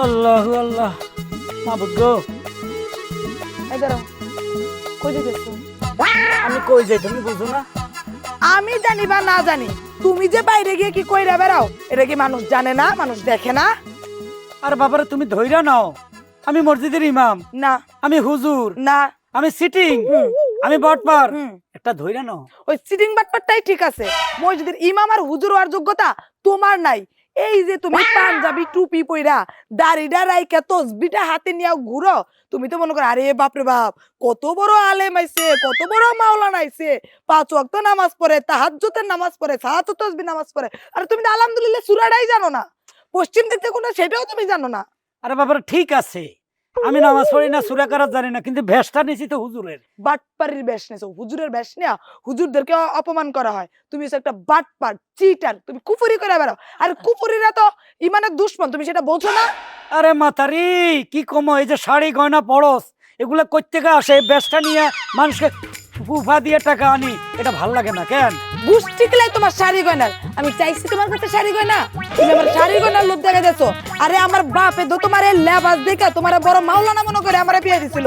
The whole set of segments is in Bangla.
আল্লাহ আল্লাহ। মাবুদ গো। এই দাঁড়াও। কই যেতেছো আমি কই যাই তুমি বুঝো না? আমি জানি বা না জানি। তুমি যে বাইরে গিয়ে কি কইরা বেড়াও এটা কি মানুষ জানে না মানুষ দেখে না? আর বাবারে তুমি ধইরা নাও। আমি মসজিদের ইমাম। না। আমি হুজুর। না। আমি সিটিং। আমি বটপার। একটা ধইরা নাও। ওই সিটিং বাটপারটাই ঠিক আছে। মসজিদের ইমাম আর হুজুর হওয়ার যোগ্যতা তোমার নাই। এই যে তুমি পাঞ্জাবি টুপি পইরা কে তো বিটা হাতে নিয়ে ঘুরো, তুমি তো মনে করো, আরে বাপরে বাপ, কত বড় আলেম আইছে, কত বড় মাওলানা আইছে। পাঁচ ওয়াক্ত নামাজ পড়ে, তাহাজ্জুদের নামাজ পড়ে সাহাত তসবি নামাজ পড়ে। আর তুমি আলহামদুলিল্লাহ সুরাটাই জানো না। পশ্চিম দিক থেকে সেটাও তুমি জানো না। আরে বাবার ঠিক আছে। আমি নামাজ পড়ি না সুরা করার জানি না কিন্তু ভেষটা নিছি তো হুজুরের। বাটপারির বেশ নিছো হুজুরের বেশ নেয়া হুজুরদেরকে অপমান করা হয়। তুমি হচ্ছে একটা বাটপার চিটার তুমি কুফুরি করে বেড়াও। আর কুফুরিরা তো ইমানের দুশ্মন তুমি সেটা বোঝো না? আরে মাতারি কি কম এই যে শাড়ি গয়না পড়স এগুলা করতে আসে? ভেষটা বেশটা নিয়ে মানুষকে ফুফা দিয়ে টাকা আনি এটা ভালো লাগে না কেন? গুষ্টি কিলাই তোমার শাড়ি গয়নার। আমি চাইছি তোমার কাছে শাড়ি গয়না। তুমি আমার শাড়ি গয়নার লোভ দেখা দিয়েছ। আরে আমার বাপে তো তোমার এই লেবাস দেখে তোমার বড় মাওলানা মনে করে আমার বিয়ে দিছিল।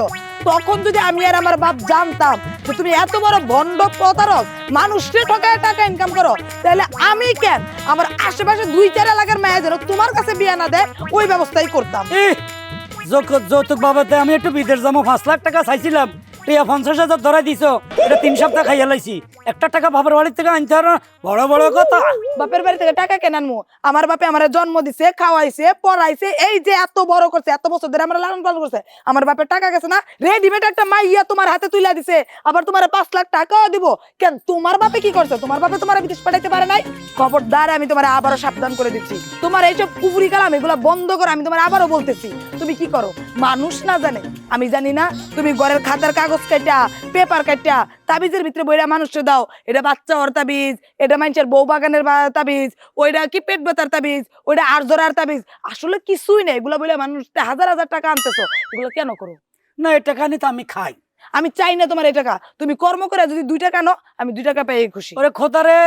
তখন যদি আমি আর আমার বাপ জানতাম যে তুমি এত বড় ভণ্ড প্রতারক মানুষকে ঠকায় টাকা ইনকাম করো তাহলে আমি কেন আমার আশেপাশে দুই চার এলাকার মেয়ে যেন তোমার কাছে বিয়ে না দেয় ওই ব্যবস্থাই করতাম। যৌতুক বাবাতে আমি একটু বিদেশ যাব পাঁচ লাখ টাকা চাইছিলাম। টিয়া পঞ্চাশ হাজার ধরাই দিছ। এটা তিন সপ্তাহ খাইয়া লাইছি। একটা টাকা বাবার বাড়ির থেকে আনতে পারো বড় বড় কথা। বাপের বাড়ি থেকে টাকা কেনান মু আমার বাপে আমার জন্ম দিছে, খাওয়াইছে, পড়াইছে, এই যে এত বড় করছে, এত বছর ধরে আমার লালন পালন করছে, আমার বাপের টাকা গেছে না রেডিমেড একটা মাইয়া তোমার হাতে তুলে দিছে, আবার তোমার পাঁচ লাখ টাকাও দিব। কেন, তোমার বাপে কি করছে? তোমার বাপে তোমার বিদেশ পাঠাইতে পারে নাই? খবরদার, আমি তোমার আবারও সাবধান করে দিচ্ছি। তোমার এইসব কুফুরি কালাম, এগুলো বন্ধ করো, আমি তোমার আবারও বলতেছি। তুমি কি করো? মানুষ না জানে। আমি জানি না, তুমি ঘরের খাতার কাগজ কাটা পেপার কাটা তাবিজের ভিতরে বইরা মানুষকে দাও। এটা বাচ্চা ওর তাবিজ এটা মানুষের বউ বাগানের তাবিজ ওইটা কি পেট ব্যথার তাবিজ ওইটা আর জোড়ার তাবিজ। আসলে কিছুই নেই এগুলো বলে মানুষ হাজার হাজার টাকা আনতেছো এগুলো কেন করো? না এই টাকা নিতে আমি খাই। আমি চাই না তোমার এই টাকা তুমি কর্ম করে যদি দুই টাকা নো আমি দুই টাকা পেয়ে খুশি। ওরে খোদারে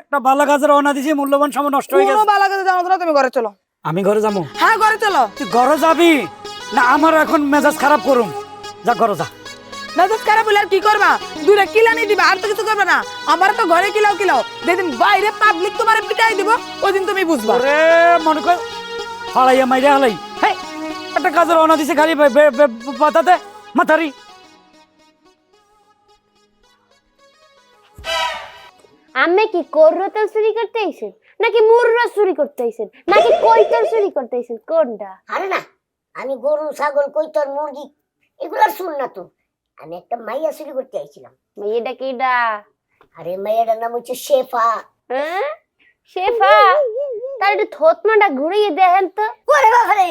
একটা বালা গাছের রওনা দিছি মূল্যবান সময় নষ্ট হয়ে গেছে। বালা কাছে জানো না তুমি ঘরে চলো। আমি ঘরে যাব? হ্যাঁ ঘরে চলো। তুই ঘরে যাবি? না আমার এখন মেজাজ খারাপ করুম। যা ঘরে যা। মেজাজ খারাপ হলে আর কি করবা? দুইটা কিলানি দিবা আর তো কিছু করবে না। আমার তো ঘরে কিলাও কিলাও। যেদিন বাইরে পাবলিক তোমার পিটাই দিব ওই তুমি বুঝবা। ওরে মনে কর ফালাইয়া মাইরা হালাই। হেই একটা কাজের রওনা দিছে খালি বে- বে- বে- বাতাতে মাথারি। আমি কি কররো তেল চুরি করতে আইছেন? নাকি মুররা চুরি করতে আইছেন? নাকি কইতর চুরি করতে আইছেন? কোনটা? আরে না আমি গরু ছাগল কৈতর মুরগি এগুলার শুন না তো। আমি একটা মাইয়া চুরি করতে আইছিলাম। মেয়েটা কিডা? আরে মাইয়াটার নাম হচ্ছে শেফা। হ্যাঁ? শেফা? তার একটু থতমাটা ঘুরিয়ে দেখেন তো। ওরে বাবারে!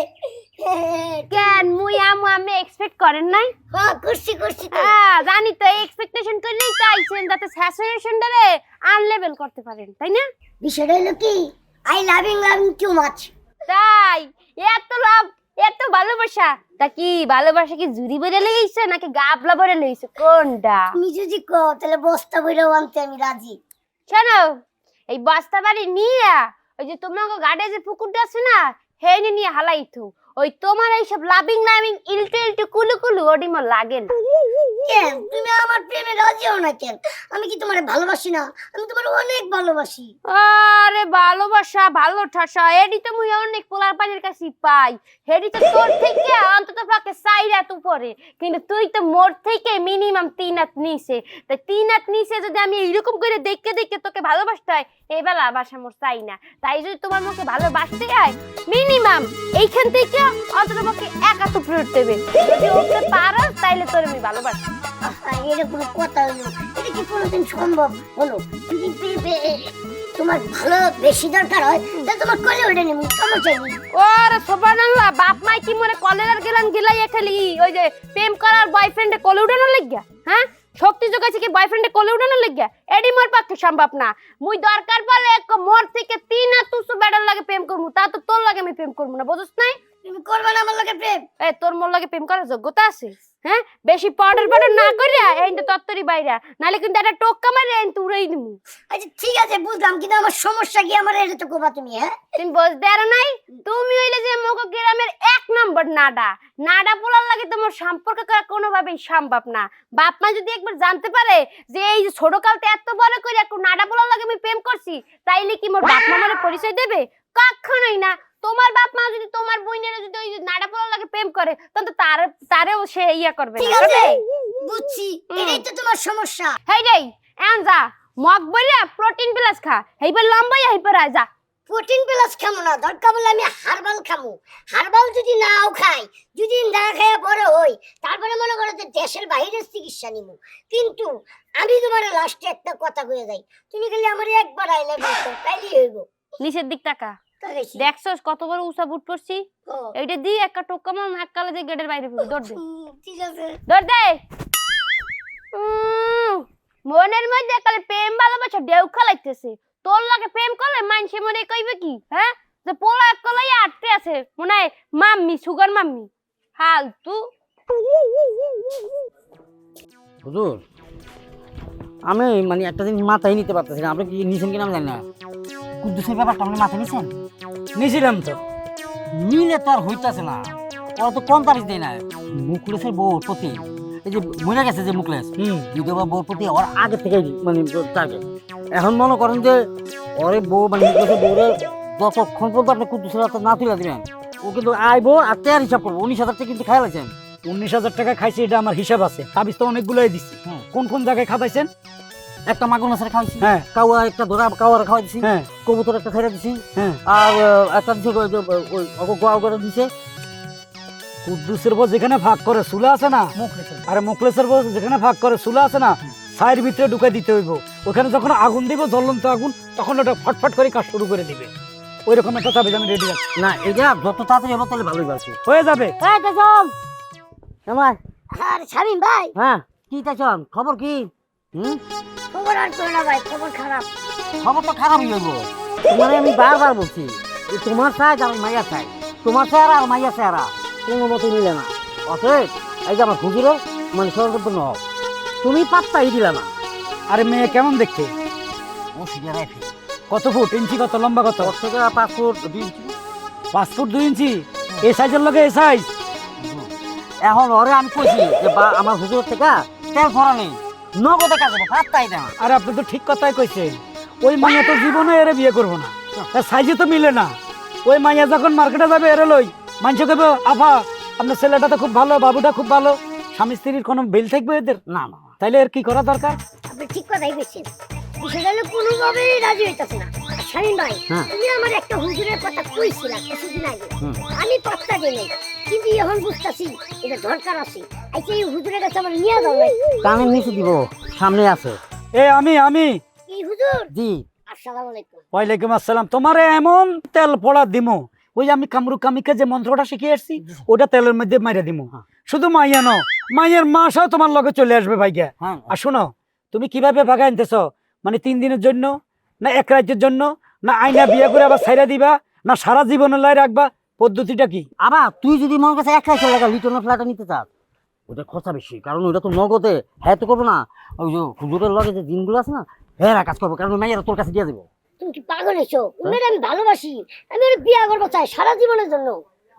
কেন মুই আমু আমি এক্সপেক্ট করেন নাই? হ্যাঁ করছি করছি হ্যাঁ জানি তো এক্সপেকটেশন করলেই তো আইছেন যাতে স্যাচুরেশনটারে আনলেভেল করতে পারেন তাই না? বিষয়টা হলো কি? I loving loving too much তাই এত লাভ এত ভালোবাসা? তা কি ভালোবাসা কি জুরি বেড়ে লেগেছে নাকি গাবলা বেড়ে লেগেছে কোনটা? তুমি যদি কো তাহলে বস্তা বইরাও আনতে আমি রাজি। শোনো এই বস্তা বাড়ি নিয়ে ওই যে তোমাকে গাড়ে যে পুকুরটা আছে না হেনে নিয়ে হালাইতো ওই তোমার এইসব লাভিং লাভিং ইলটু ইলটু কুলু কুলু ওডি মোর লাগে না। কেন? তুমি আমার প্রেমে রাজি হও না কেন? আমি কি তোমার ভালোবাসি না? আমি তোমার অনেক ভালোবাসি। আরে ভালোবাসা ভালো ঠাসা। এডি তো মুই অনেক পোলার পানির কাছে পাই। হেডি তো তোর থেকে অন্তত পক্ষে চাই রাত উপরে। কিন্তু তুই তো মোর থেকে মিনিমাম তিন হাত নিছে তাই তিন হাত নিচে যদি আমি এইরকম করে দেখে দেখে তোকে ভালোবাসতে হয় এই বেলা বাসা মোর চাই না। তাই যদি তোমার মুখে ভালোবাসতে হয় মিনিমাম এইখান থেকে অন্তত পক্ষে এক হবে। যদি উঠতে তাইলে তোর আমি ভালোবাসি। আহা, এটা কোনো কথা এটা কি কোনোদিন সম্ভব তোমার ভালো বেশি দরকার হয় তাহলে তোমার কলে নেব সমস্যা নেই। ওরে বাপ মাই কি মনে কলেরার গেলান গেলাই খালি ওই যে প্রেম করার বয়ফ্রেন্ডে কোলে লাগিয়া? হ্যাঁ? শক্তি যোগাইছে কি বয়ফ্রেন্ডে কোলে উঠানোর লাগিয়া? এডি মোর পক্ষে সম্ভব না। মুই দরকার পড়লে এক মোর থেকে তিন আর তুসু বেড়ার লাগে প্রেম করমু তা তো তোর লাগে আমি প্রেম করব না বুঝছ নাই? তুমি করবে না আমার লোকের প্রেম? এ তোর মোর লাগে প্রেম করার যোগ্যতা আছে? হ্যাঁ? বেশি পাউডার পাউডার না করিয়া এই তো তত্তরি বাইরা নালে কিন্তু একটা টোক্কা মারে এই তো উড়াই দিমু। আচ্ছা ঠিক আছে বুঝলাম কিন্তু আমার সমস্যা কি? আমার এটা তো কোবা তুমি হ্যাঁ? তুমি বুঝতে আর নাই? তুমি হইলে যে মোগো গ্রামের আবার নাডা। নাডা পোলার লাগে তোমার সম্পর্ক করা কোনোভাবেই সম্ভব না। বাপ মা যদি একবার জানতে পারে যে এই যে ছোট কালতে এত বড় করে নাডা পোলার লাগে আমি প্রেম করছি তাইলে কি মোর বাপ মা পরিচয় দেবে? কখনোই না। তোমার বাপ মা যদি তোমার বইনের যদি ওই নাডা পোলার লাগে প্রেম করে তখন তো তার তারেও সে ইয়া করবে ঠিক আছে বুঝছি। এটাই তো তোমার সমস্যা। হেই রে এন যা মগ বইরা প্রোটিন প্লাস খা হেইবার লম্বাই হেইবার আয় যা প্রোটিন প্লাস খামো না দরকার বলে আমি হারবাল খামো। হারবাল যদি নাও খাই যদি না খাইয়া বড় হই তারপরে মনে করো যে দেশের বাইরের চিকিৎসা নিব কিন্তু আমি তোমার লাস্টে একটা কথা কয়ে যাই তুমি খালি আমার একবার আইলে বলতো তাইলে হইব। নিচের দিক টাকা। দেখছস কত বড় উসা বুট পড়ছি ও, এইটা দি একটা টোকা মার এক কালে দিয়ে গেটের বাইরে ফেলে দৌড় দে। ঠিক আছে। দৌড় দে। উম, মনের মধ্যে কালে প্রেম ভালোবাসা ঢেউ খেলাইতেছে তোর লাগে প্রেম করলে মানুষে মনে কইবে কি হ্যাঁ? যে পোলা এক কলাই আটতে আছে মনে হয় মাম্মি সুগার মাম্মি। ফালতু। হুজুর আমি মানে একটা জিনিস মাথায় নিতে পারতেছি না। আপনি কি নিছেন কিনা আমি জানি না। কুদ্দুসের ব্যাপারটা আপনি মাথায় নিছেন? নিছিলাম তো। নিলে তো আর হইতাছে না। ওরা তো কম তারিখ দেয় না। মুকলেসের বউ প্রতি এই যে মনে গেছে যে মুকলেস হুম। বিধবা বউর প্রতি ওর আগে থেকে মানে টার্গেট এখন মনে করেন যে ওরে বউ মানে মুকলেসের বউরে যতক্ষণ পর্যন্ত আপনি কুদ্দুসের হাতে না তুলে দিবেন ও কিন্তু আইবো আর তেয়ার হিসাব করব। উনিশ হাজার টাকা কিন্তু খাই লাগছেন উনিশ হাজার টাকা খাইছি এটা আমার হিসাব আছে। তাবিজ তো অনেকগুলোই দিচ্ছি। কোন কোন জায়গায় খাতাইছেন একটা মাগুর মাছের খাওয়াইছি হ্যাঁ। কাওয়া একটা ধরা কাওয়ার খাওয়াই দিছি হ্যাঁ। কবুতর একটা ছেড়ে দিছি হ্যাঁ। আর একটা দিছে গোয়া করে দিছে। কুদ্দুসের বউ যেখানে ভাগ করে সুলা আছে না আরে মুখলেসের বউ যেখানে ভাগ করে সুলা আছে না ছায়ের ভিতরে ঢুকে দিতে হইব। ওখানে যখন আগুন দিব জ্বলন্ত আগুন তখন ওটা ফটফট করে কাজ শুরু করে দিবে। ওই রকম একটা তাবিজ আমি রেডি আছি। না এটা যত তাড়াতাড়ি হবে তাহলে ভালোই পাচ্ছি হয়ে যাবে। আমার আর শামিম ভাই। হ্যাঁ কি তেজন খবর কি? হুম? খবর আর করো না ভাই খবর খারাপ। খবর তো খারাপই হইব তোমার আমি বারবার বলছি যে তোমার আমি মাইয়া চাই। তোমার চেহারা আর মাইয়া চেহারা কোনো মতো মিলে না। অতএব এই যে আমার মানে সর্বপূর্ণ হও। তুমি পাত্তাই দিলে না। আরে মেয়ে কেমন দেখতে? ও কত ফুট? ইঞ্চি কত? লম্বা কত? পাঁচ ফুট দুই ইঞ্চি। পাঁচ ফুট দুই ইঞ্চি? এই সাইজের লগে এই সাইজ। এখন ওরে আমি কইছি যে বা আমার হুজুর থেকে তেল ভরা নেই। নগদে কাজ হবে পাত্তাই না আরে আপনি তো ঠিক কথাই কইছেন। ওই মাইয়া তো জীবনে এরে বিয়ে করব না। তার সাইজে তো মিলে না। ওই মাইয়া যখন মার্কেটে যাবে এরে লই। মানুষ কইবে আফা আপনার ছেলেটা তো খুব ভালো বাবুটা খুব ভালো। স্বামী স্ত্রীর কোনো বিল থাকবে এদের? না না তাইলে এর কি করা দরকার? আপনি ঠিক কথাই বলছেন বিষয়টা হলো কোনোভাবেই রাজি হইতাছে না। শামিম ভাই হ্যাঁ। তুমি আমার একটা হুজুরের কথা কইছিলা কিছুদিন আগে। আমি পাত্তা দিই কিন্তু এখন বুঝতাছি এটা দরকার আছে। হুজুরের কাছে আমার নিয়ে যাও নাই কানের নিচে দিব সামনে আছে। এ আমি আমি। এই হুজুর? জি। আসসালামু আলাইকুম। ওয়ালাইকুম আসসালাম। তোমারে এমন তেল পড়া দিমো ওই আমি কামরু কামিকে যে মন্ত্রটা শিখে আসছি ওটা তেলের মধ্যে মাইরা দিমু। শুধু মাইয়া ন মাইয়ের মাসাও তোমার লগে চলে আসবে ভাইগা। হ্যাঁ আর শোনো তুমি কীভাবে ভাগা আনতেছ? মানে তিন দিনের জন্য না এক রাজ্যের জন্য না আইনা বিয়ে করে আবার ছাইরা দিবা না সারা জীবনের লাই রাখবা পদ্ধতিটা কি? আবার তুই যদি মনে কাছে এক লাখ টাকা লিটনের ফ্ল্যাটে নিতে চাস ওটা খরচা বেশি। কারণ ওটা তো নগদে হ্যাঁ তো করব না। ওই যে হুজুরের লগে যে দিনগুলো আছে না হ্যাঁ কাজ করব। কারণ মেয়েরা তোর কাছে দিয়ে দেবো। তুমি কি পাগল হয়েছো? উমের আমি ভালোবাসি। আমি ওর বিয়া করব চাই সারা জীবনের জন্য।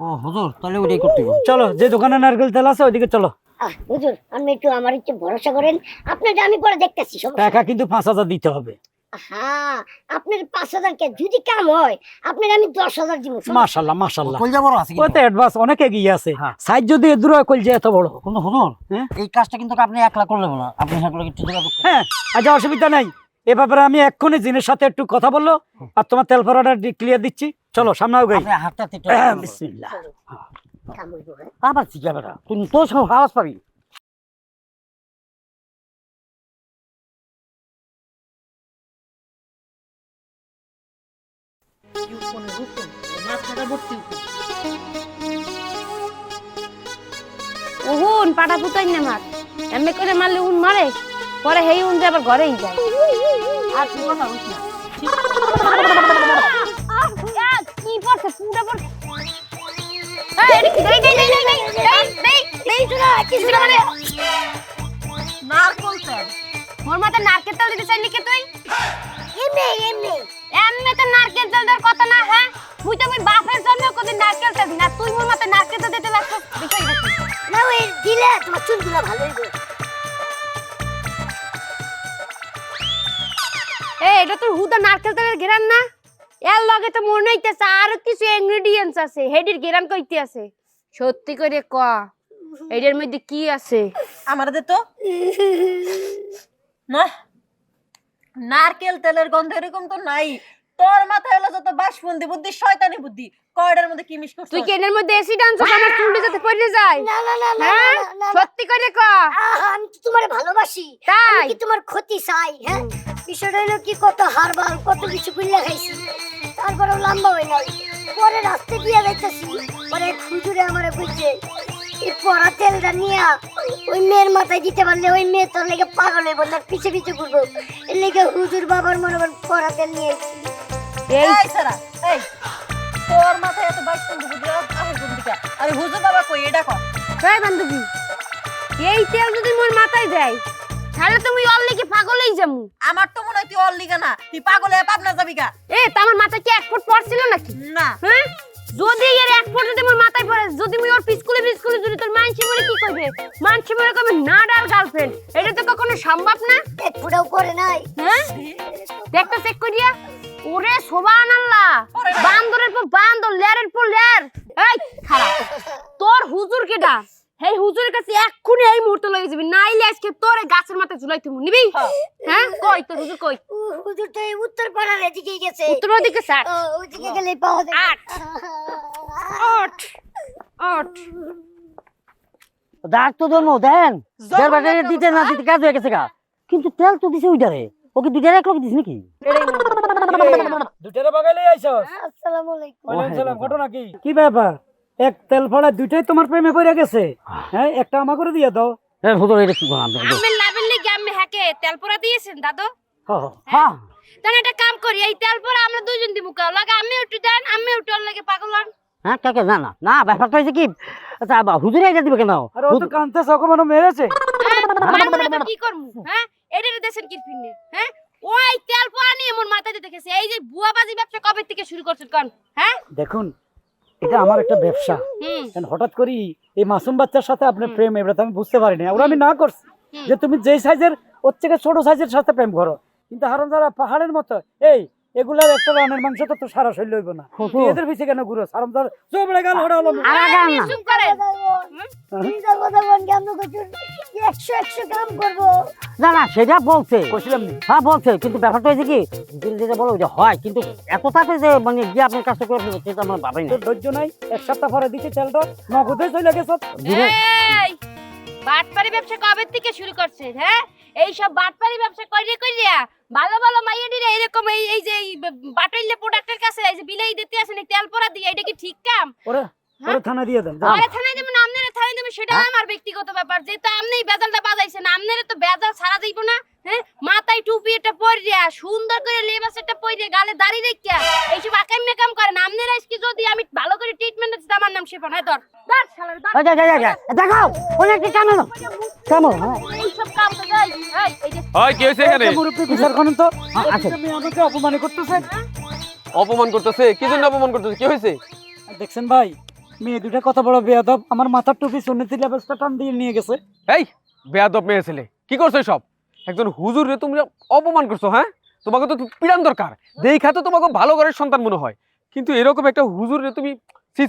ও হুজুর তাহলে ওইটাই করতে হবে। চলো যে দোকানে নারকেল তেল আছে ওইদিকে চলো। আহ হুজুর আপনি একটু আমার একটু ভরসা করেন। আপনাকে আমি পরে দেখতেছি টাকা কিন্তু পাঁচ হাজার দিতে হবে। হ্যাঁ আপনার পাঁচ হাজার কে যদি কাম হয় আপনার আমি দশ হাজার দিব মাশাল্লাহ মাশাল্লাহ। কলজা বড় আছে ও কিন্তু। তো অ্যাডভান্স অনেক এগিয়ে আছে। হ্যাঁ। সাইজ যদি এদুর কইল যে এত বড়? হুজুর হ্যাঁ? এই কাজটা কিন্তু আপনি একলা না। আপনি সকলে একটু যোগাযোগ হ্যাঁ আচ্ছা অসুবিধা নাই। এ ব্যাপারে আমি এক্ষুনি জিনের সাথে একটু কথা বলল আর তোমার তেল ফরাটা ক্লিয়ার দিচ্ছি। চলো সামনে আপনি হাতটা একটু বিসমিল্লাহ। কাম হইব হ্যাঁ। আবার শিখাবে ইউকনের হুকুম উহুন পাটা পুতাই না মার। এমনি করে মারলে উন মারে পরে হেই উন আবার ঘরেই যায়। আর মানে? নারকেল তেল মোর মাথা নারকেল তেল দিতে চাইলি কে তুই? এমনি এমনি জন্য তো নারকেল জল দেওয়ার কথা না হ্যাঁ? তুই তো আমি বাপের জন্য কোনদিন নারকেল চাবি না। তুই মোর মাথায় নারকেল তো দিতে লাগছো না ওই দিলে তোমার চুলগুলো ভালো হইবে। এ এটা তোর হুদা নারকেল তেলের গেরান না? এর লগে তো মনে হইতেছে আর কিছু ইনগ্রেডিয়েন্টস আছে। হেডির গেরান কইতে আছে। সত্যি করে ক এটার মধ্যে কি আছে? আমার দে তো? না? নারকেল তেলের গন্ধ এরকম তো নাই। তোর মাথায় হলো যত বাসপন্দি বুদ্ধি শয়তানি বুদ্ধি। কয়টার মধ্যে কি মিশ করছিস তুই কি এটার মধ্যে অ্যাসিড আনছিস আমার চুলটা যাতে পড়ে যায়? না না না না হ্যাঁ? না, না, না। সত্যি করে ক। আমি তো তোমার ভালোবাসি। আমি তাই? কি তোমার ক্ষতি চাই হ্যাঁ? বিষয়টা হলো কি কত হারবাল কত কিছু কুইল্লা খাইছি। তারপরেও লম্বা হয় নাই। পরে রাস্তা দিয়ে যাইতেছি। পরে খুচুরে আমার বুঝছে এই পড়া তেলটা নিয়ে ওই মেয়ের মাথায় দিতে পারলে ওই মেয়ে তোর লেগে পাগল হইব তার পিছে পিছে ঘুরবো। এর লেগে হুজুর বাবার মনে পড়া তেল নিয়ে আইছি। এই সারা এই। তোর মাথায় এত কোন দিকে আরে হুজুর বাবা কই এটা কর। এই বান্ধবী এই তেল যদি মোর মাথায় দেয় তাহলে তুমি অল্লিকে পাগলেই যামু। আমার তো মনে হয় তুই অল্লিকা না তুই পাগলে পাবনা যাবি গা। এ তোমার মাথায় কি এক ফুট পড়ছিল নাকি? না। হ্যাঁ? যদি এর এক ফুট যদি মোর মাথায় পড়ে যদি মুই ওর পিসকুলে পিসকুলে যদি তোর মানসি মরে কি করবে? মানসি মরে কবে? না ডাল গার্লফ্রেন্ড এটা তো কখনো সম্ভব না। ফুটাও করে নাই। হ্যাঁ? দেখতো চেক করিয়া। ওরে সোবান আল্লাহ বান্দরের পর বান্দর লেয়ারের পর লেয়ার। এই খারাপ। তোর হুজুর কেডা? এই হুজুরের কাছে এক্ষুনি এই মুহূর্তে লয়ে যাবি। নাইলে আজকে তোর গাছের মাথায় ঝুলাই তুমি। নিবি? হ্যাঁ। কই তোর হুজুর কই? হুজুর তো এই উত্তর পাড়ার এদিকেই গেছে। উত্তর দিকে স্যার। ও, ওইদিকে গেলেই পাওয়া যাবে। আট। আট। আট দাগ তো জন্ম দেন। দিতে না দিতে কাজ হয়ে গেছে গা। কিন্তু তেল তো দিছে ওইটারে। ওকে দুইটারে এক লোক দিস নাকি? দুটারে বাগাইলে আইছস আসসালামু আলাইকুম। ওয়ালাইকুম সালাম ঘটনা কি? কি ব্যাপার? এক তেল ফড়া দুইটাই তোমার প্রেমে পড়ে গেছে। হ্যাঁ একটা আমা করে দিয়ে দাও। হুজুর এটা কি বানাম আমি লাভের লেগে আমি হ্যাকে তেল পোড়া দিয়েছেন দাদু? হ্যাঁ। তাহলে একটা কাম করি এই তেল পোড়া আমরা দুইজন দিব কাও লাগে। আমি একটু দেন আমি একটু লাগে পাগল হন। হ্যাঁ কাকে না না না ব্যাপারটা হয়েছে কি? আচ্ছা হুজুরে এটা দিবে কেন? আরে ও তো কানতে সকমানো মেরেছে। কি করব হ্যাঁ? এটারে দেশের কি ফিরনে হ্যাঁ? ওই তেল পোড়া নিয়ে দিতে গেছে এই যে বুয়াবাজি ব্যবসা কবে থেকে শুরু করছেন কোন হ্যাঁ? দেখুন এটা আমার একটা ব্যবসা। হুম। হঠাৎ করি এই মাসুম বাচ্চার সাথে আপনার প্রেম এবার তো আমি বুঝতে পারিনি। ওরা আমি না করছি যে তুমি যেই সাইজের ওর থেকে ছোট সাইজের সাথে প্রেম করো। কিন্তু হারন যারা পাহাড়ের মতো এই এগুলার একটা রানের মাংস তো তো সারা শৈল হইব না। এদের পিছিয়ে কেন ঘুরো হারন যার চোপড়ে গেল ওরা হলো। আর আগে আন না করছ না সেটা বলছে। কইছিলাম হ্যাঁ বলছে কিন্তু ব্যাপারটা হয়েছে কি হুজুর যেটা বলো ওইটা হয় কিন্তু এত তাতে যে মানে গিয়ে আপনার কাজটা করে ফেলবে সেটা আমার ভাবাই না। ধৈর্য নাই এক সপ্তাহ পরে দিতে নগদে চলে গেছ। বাটপারি ব্যবসা কবে থেকে শুরু করছেন হ্যাঁ? এই সব বাটপারি ব্যবসা করিয়া করিয়া ভালো ভালো মাইয়াডিরা এরকম এই এই যে বাটাইলে প্রোডাক্টের কাছে এই যে বিলাই দিতে আসেন তেল পোড়া দিয়ে এটা কি ঠিক কাম? ওরে ওরে থানা দিয়ে দেন যাও। থানা দেব না আমনেরে থানা দেব সেটা আমার ব্যক্তিগত ব্যাপার। যেহেতু আপনি বেজালটা বাজাইছেন আমনেরে তো বেজাল ছাড়া যাইব না হ্যাঁ? মাথায় টুপি একটা পরিয়া সুন্দর করে লেবাস একটা পরিয়া গালে দাড়ি রেখা। এইসব আকাম মেকাম করেন আপনারা আজকে যদি আমি ভালো করে ট্রিটমেন্ট দিতে আমার নাম শেফান। হয় ধর। ধর শালার ধর। যা, যা, যা, যা। দেখাও অনেকটা কামে দাও কামো হ্যাঁ। এইসব কাম তো যাই এই এই কি হয়েছে এখানে? এই মুরব্বি বিচার করুন তো। হ্যাঁ, আচ্ছা। আমাকে অপমান করতেছেন অপমান করতেছে? কি জন্য অপমান করতেছে? কি হয়েছে? দেখছেন ভাই মেয়ে দুটা কত বড় বেয়াদব। আমার মাথার টুপি সুন্নতি লেবাসটা টান দিয়ে নিয়ে গেছে। এই বেয়াদব মেয়ে ছেলে। কি করছে সব একজন হুজুর তুমি অপমান করছ হ্যাঁ? তোমাকে তো পিড়ান দরকার। দেখা তো তোমাকে ভালো ঘরের সন্তান মনে হয়। কিন্তু এরকম একটা হুজুর রে তুমি সি,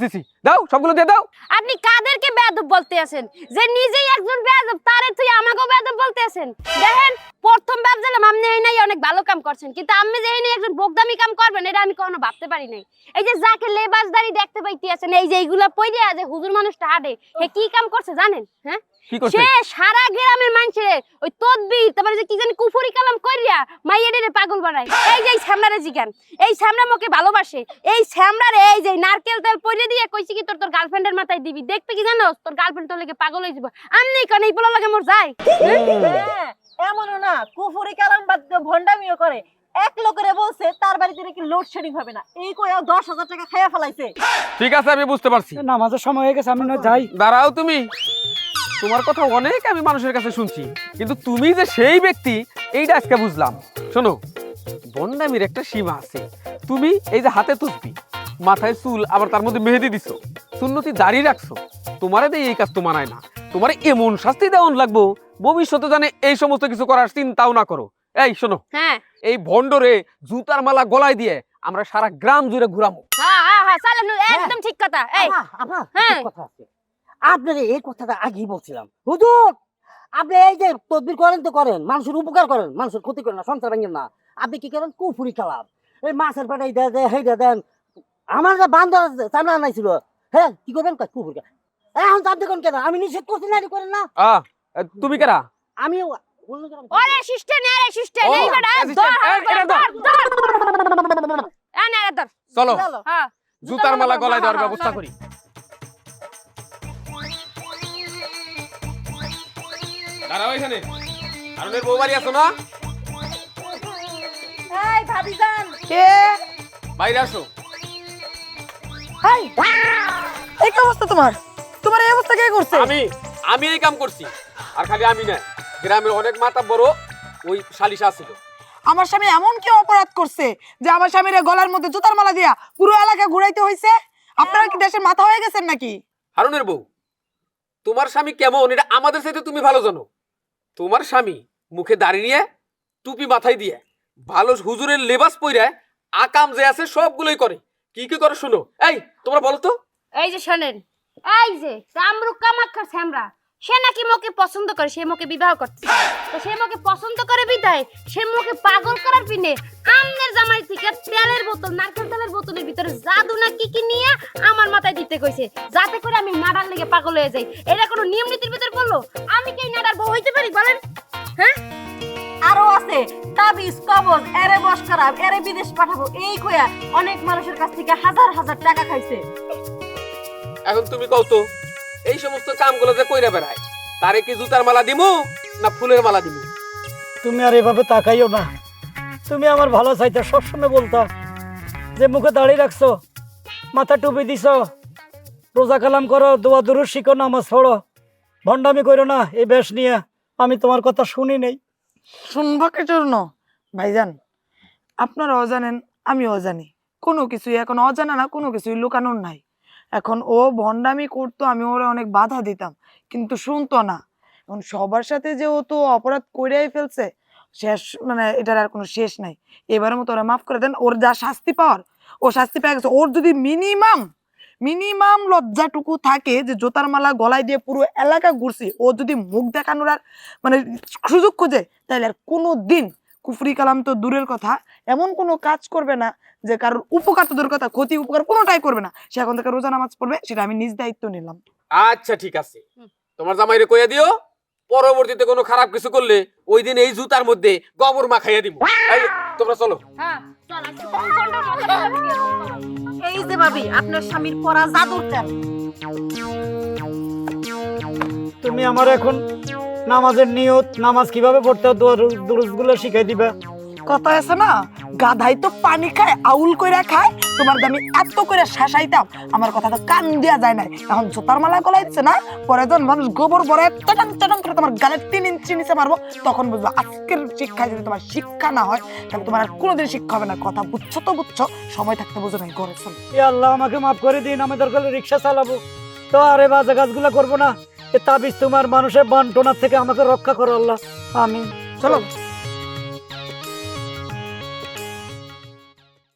দাও, সবগুলো দিয়ে দাও। আপনি কাদেরকে বেয়াদব বলতে আছেন? যে নিজেই একজন বেয়াদব, তারে তুই আমাকেও বেয়াদব বলতে আছেন? দেখেন প্রথম ভাবছিলাম আপনি এই নাই অনেক ভালো কাম করছেন। কিন্তু আপনি যে এই নাই একজন বোগদামি কাম করবেন এটা আমি কখনো ভাবতে পারি নাই। এই যে যাকে লেবাসদারি দেখতে পাইতে আছেন এই যে এইগুলা পইরে যে হুজুর মানুষটা হাঁটে হে কি কাম করছে জানেন হ্যাঁ? কি করছে? সে সারা গ্রামের মানুষের ওই তদবির তারপরে যে কি জানি কুফুরি কালাম কইরা মাইয়াডেরে পাগল বানায়। এই যে এই শ্যামলারে জিগান এই শ্যামলা মোকে ভালোবাসে এই শ্যামলারে এই যে নারকেল তেল পরে দিয়ে কইছি কি তোর তোর গার্লফ্রেন্ডের মাথায় দিবি দেখবে কি জানো তোর গার্লফ্রেন্ড তোর লেগে পাগল হয়ে যাব। আমনি কেন এই পোলা লাগে মোর যায়। হ্যাঁ। এমনও না কুফুরি কালাম বাদ দিয়ে ভন্ডামিও করে। এক লোকেরে বলছে তার বাড়িতে নাকি লোডশেডিং হবে না। এই কইয়া দশ হাজার টাকা খাইয়া ফেলাইছে। ঠিক আছে আমি বুঝতে পারছি। নামাজের সময় হয়ে গেছে আমি না যাই। দাঁড়াও তুমি। তোমার কথা অনেক আমি মানুষের কাছে শুনছি। কিন্তু তুমি যে সেই ব্যক্তি এইটা আজকে বুঝলাম। শোনো বন্ডামির একটা সীমা আছে। তুমি এই যে হাতে তুসবি মাথায় চুল আবার তার মধ্যে মেহেদি দিছো সুন্নতি দাঁড়িয়ে রাখছো তোমারে দিয়ে এই কাজ তো মানায় না। তোমার এমন শাস্তি দেওয়ান লাগবো ভবিষ্যতে জানে এই সমস্ত কিছু করার চিন্তাও না করো। এই শোনো। হ্যাঁ। এই ভণ্ডরে জুতার মালা গলায় দিয়ে আমরা সারা গ্রাম জুড়ে ঘুরামো হ্যাঁ হ্যাঁ হ্যাঁ একদম ঠিক কথা। এই। আপা, আপা। কথা আছে। আপনার এই কথাটা আগেই বলছিলাম। হুজুর আপনি এই যে তদবির করেন তো করেন মানুষের উপকার করেন মানুষের ক্ষতি করেন না সংসার ভাঙেন না। আপনি কি করেন? কুফুরি কালাম এই মাছের পেটে এই দেয় দেয়, দেন। আমার যে বান্ধব চামড়া আনাইছিল হ্যাঁ কি করবেন? কয় কুফুরি এখন চাপ দেখুন কেন? আমি নিষেধ করছি না করেন না। তুমি কেরা? আমি ওরে সিস্টেম নে রে সিস্টেম ও, এই বেটা assistant, ধর এই, ধর। ধর। এ না রে ধর। চলো। হ্যাঁ। জুতার মালা গলায় দেওয়ার হ্যাঁ, ব্যবস্থা হ্যাঁ। করি। দাঁড়াও এখানে আরনের বউ বাড়ি আছো না? এই ভাবিজান। কে? বাইরে আসো। হাই। এই কি অবস্থা তোমার? তোমার এই অবস্থা কে করছে? আমি আমি এই কাম করছি। আর খালি আমি না গ্রামের অনেক মাথা বড় ওই সালিশা ছিল আমার স্বামী এমন কি অপরাধ করছে যে আমার স্বামীর গলার মধ্যে জুতার মালা দিয়া পুরো এলাকা ঘুরাইতে হয়েছে আপনারা কি দেশের মাথা হয়ে গেছেন নাকি? হারুনের বউ তোমার স্বামী কেমন? এটা আমাদের সাথে তুমি ভালো জানো। তোমার স্বামী মুখে দাড়ি নিয়ে টুপি মাথায় দিয়ে ভালো হুজুরের লেবাস পইরা আকাম যে আছে সবগুলোই করে। কি কি করে শুনো? এই তোমরা বলো তো। এই যে শোনেন এই যে কামরুক কামাক্ষার শ্যামরা সে নাকি মোকে পছন্দ করে সে মোকে বিবাহ করতে। তো সে মোকে পছন্দ করে বিদায় সে মোকে পাগল করার পিনে আমনের জামাই থেকে তেলের বোতল নারকেল তেলের বোতলের ভিতরে জাদু না কি কি নিয়ে আমার মাথায় দিতে কইছে। যাতে করে আমি নাডার লেগে পাগল হয়ে যাই। এটা কোনো নিয়ম নীতির ভিতর পড়ল? আমি কি নাডার বউ হইতে পারি বলেন? হ্যাঁ? আরও আছে তাবিজ কবজ এরে বস করাব এরে বিদেশ পাঠাবো এই কইয়া অনেক মানুষের কাছ থেকে হাজার হাজার টাকা খাইছে। এখন তুমি কও তো। এই সমস্ত কামগুলো যে কইরা বেড়ায় তারে কি জুতার মালা দিমু না ফুলের মালা দিমু? তুমি আর এভাবে তাকাইও না। তুমি আমার ভালো চাইতে সবসময় বলতা যে মুখে দাঁড়িয়ে রাখছো মাথা টুপি দিছ রোজা কালাম করো দোয়া দুরু শিখো নামাজ পড়ো। ভণ্ডামি করো না এই বেশ নিয়ে আমি তোমার কথা শুনি নেই। শুনব কি জন্য? ভাইজান আপনারাও জানেন আমিও জানি কোনো কিছুই এখন অজানা না কোনো কিছুই লুকানোর নাই। এখন ও ভণ্ডামি করতো, আমি ওরে অনেক বাধা দিতাম। কিন্তু শুনতো না। এখন সবার সাথে যে ও তো অপরাধ করেই ফেলছে, শেষ মানে এটার আর কোনো শেষ নাই। এবারের মতো ওরা মাফ করে দেন, ওর যা শাস্তি পাওয়ার, ও শাস্তি পেয়ে গেছে। ওর যদি মিনিমাম মিনিমাম লজ্জাটুকু থাকে যে জোতার মালা গলায় দিয়ে পুরো এলাকা ঘুরছি, ও যদি মুখ দেখানোর আর মানে সুযোগ খোঁজে, তাহলে আর কোনো দিন কুফরি কালাম তো দূরের কথা। এমন কোনো কাজ করবে না যে কারোর উপকার তো দূরের কথা ক্ষতি উপকার কোনোটাই করবে না। সে এখন থেকে রোজা নামাজ পড়বে সেটা আমি নিজ দায়িত্ব নিলাম। আচ্ছা ঠিক আছে। তোমার জামাইরে কইয়া দিও পরবর্তীতে কোনো খারাপ কিছু করলে ওই দিন এই জুতার মধ্যে গোবর মাখাইয়া দিব। এই, তোমরা চলো। হ্যাঁ করবে? এই যে ভাবি আপনার স্বামীর পরা জাদুর তুমি আমার এখন নামাজের নিয়ত নামাজ কীভাবে পড়তে হয় দুরুজগুলো শিখাই দিবা। কথা আছে না? গাধাই তো পানি খায় আউল কইরা খায় তোমার দামি এত করে শাসাইতাম আমার কথা তো কান দেয়া যায় না এখন জোতার মালা গলাইছে না পরে যখন মানুষ গোবর ভরে চটাং চটাং করে তোমার গালের তিন ইঞ্চি নিচে মারবো তখন বুঝব আজকের শিক্ষায় যদি তোমার শিক্ষা না হয় তাহলে তোমার আর কোনোদিন শিক্ষা হবে না। কথা বুঝছ তো বুঝছ সময় থাকতে বুঝো নাই ঘরে চলো। আল্লাহ আমাকে মাফ করে দিন আমি দরকার রিক্সা চালাবো। তো আরে বাজে কাজগুলো করব না। এ তাবিজ তোমার মানুষের বন্টনার থেকে আমাকে রক্ষা করো আল্লাহ। আমি চলো।